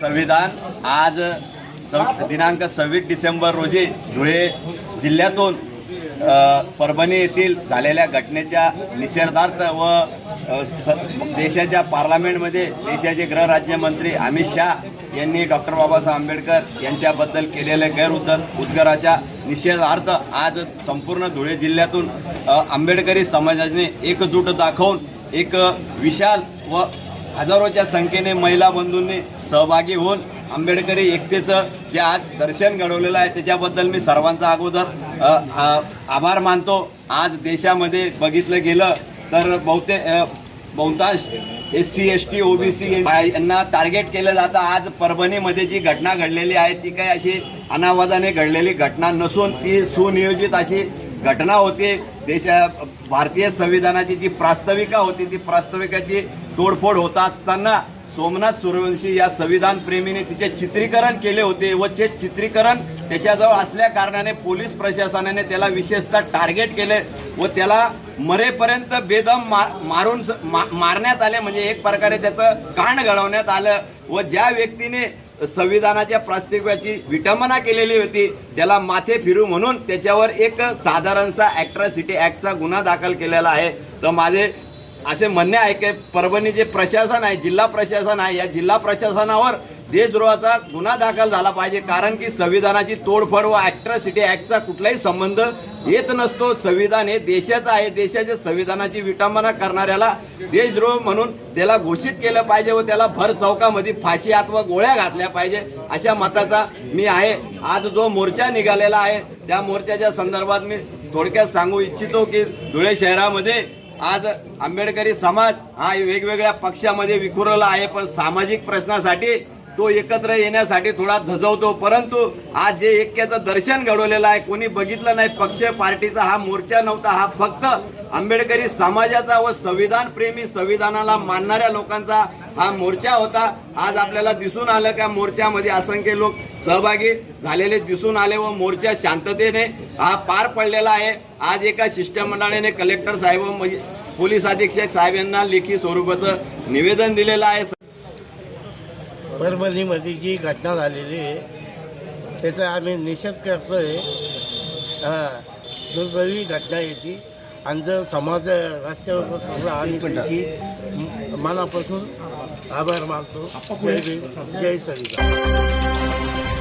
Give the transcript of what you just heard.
संविधान आज दिनांक सव्वीस डिसेंबर रोजी धुळे जिल्ह्यातून परभणी येथील झालेल्या घटनेच्या निषेधार्थ व स- देशाच्या पार्लमेंटमध्ये देशाचे गृहराज्यमंत्री अमित शहा यांनी डॉक्टर बाबासाहेब आंबेडकर यांच्याबद्दल केलेल्या गैरउद्गार उद्गाराच्या निषेधार्थ आज संपूर्ण धुळे जिल्ह्यातून आंबेडकरी समाजाने एकजूट दाखवून एक विशाल व हजारोच्या संख्येने महिला बंधूंनी सहभागी होऊन आंबेडकरी एकतेचं जे आज दर्शन घडवलेलं आहे त्याच्याबद्दल मी सर्वांचा अगोदर आभार मानतो. आज देशामध्ये बघितलं गेलं तर बहुतेक बहुतांश S C S T OBC यांना टार्गेट केलं जातं. आज परभणीमध्ये जी घटना घडलेली आहे ती काही अशी अनावादाने घडलेली घटना नसून ती सुनियोजित अशी घटना होती. देशा भारतीय संविधानाची जी प्रास्ताविका होती ती प्रास्ताविकाची तोडफोड होत असताना सोमनाथ सूर्यवंशी या संविधान प्रेमीने तिचे चित्रीकरण केले होते व ते चित्रीकरण त्याच्याजवळ असल्या कारणाने पोलीस प्रशासनाने त्याला विशेषतः टार्गेट केले व त्याला मरेपर्यंत बेदम मा- मारून स- मा- मारण्यात आले. म्हणजे एक प्रकारे त्याचं कांड घडवण्यात आलं व ज्या व्यक्तीने संविधानाच्या प्रास्ताविकाची विटंबना केलेली होती त्याला माथे फिरू म्हणून त्याच्यावर एक साधारणसा ॲट्रॉसिटी ऍक्टचा गुन्हा दाखल केलेला आहे. तर माझे असे म्हणणे आहे की परभणी जे प्रशासन आहे जिल्हा प्रशासन आहे या जिल्हा प्रशासनावर देशद्रोहाचा गुन्हा दाखल झाला पाहिजे. कारण की संविधानाची तोडफोड व ॲट्रॉसिटी ॲक्टचा कुठलाही संबंध येत नसतो. संविधान हे देशाचं आहे. देशाच्या संविधानाची विटंबना करणाऱ्याला देशद्रोह म्हणून त्याला घोषित केलं पाहिजे व त्याला भर चौकामध्ये फाशी अथवा गोळ्या घातल्या पाहिजे अशा मताचा मी आहे. आज जो मोर्चा निघालेला आहे त्या मोर्चाच्या संदर्भात मी थोडक्यात सांगू इच्छितो की धुळे शहरामध्ये आज आंबेडकरी समाज हा वेगवेगळ्या पक्षामध्ये विखुरला आहे पण सामाजिक प्रश्नासाठी तो एकत्र येण्यासाठी थोडा धजवतो. परंतु आज जे ऐक्याचं दर्शन घडवलेलं आहे कोणी बघितलं नाही पक्ष पार्टीचा हा मोर्चा नव्हता हा फक्त आंबेडकरी समाजाचा व संविधान प्रेमी संविधानाला मानणाऱ्या लोकांचा हा मोर्चा होता. आज आपल्याला दिसून आलं का मोर्चामध्ये असंख्य लोक सहभागी झालेले दिसून आले व मोर्चा शांततेने हा पार पडलेला आहे. आज एका शिष्टमंडळाने कलेक्टर साहेब म्हणजे पोलीस अधीक्षक साहेब यांना लेखी स्वरूपाचं निवेदन दिलेलं आहे. परभणीमध्ये जी घटना झालेली आहे त्याचा आम्ही निषेध करतोय. हां दुर्दैवी घटना आहे ती. आणि जर समाज रस्त्यावर बसला आणि त्याची मनापासून आभार मानतो. जय जय संविधान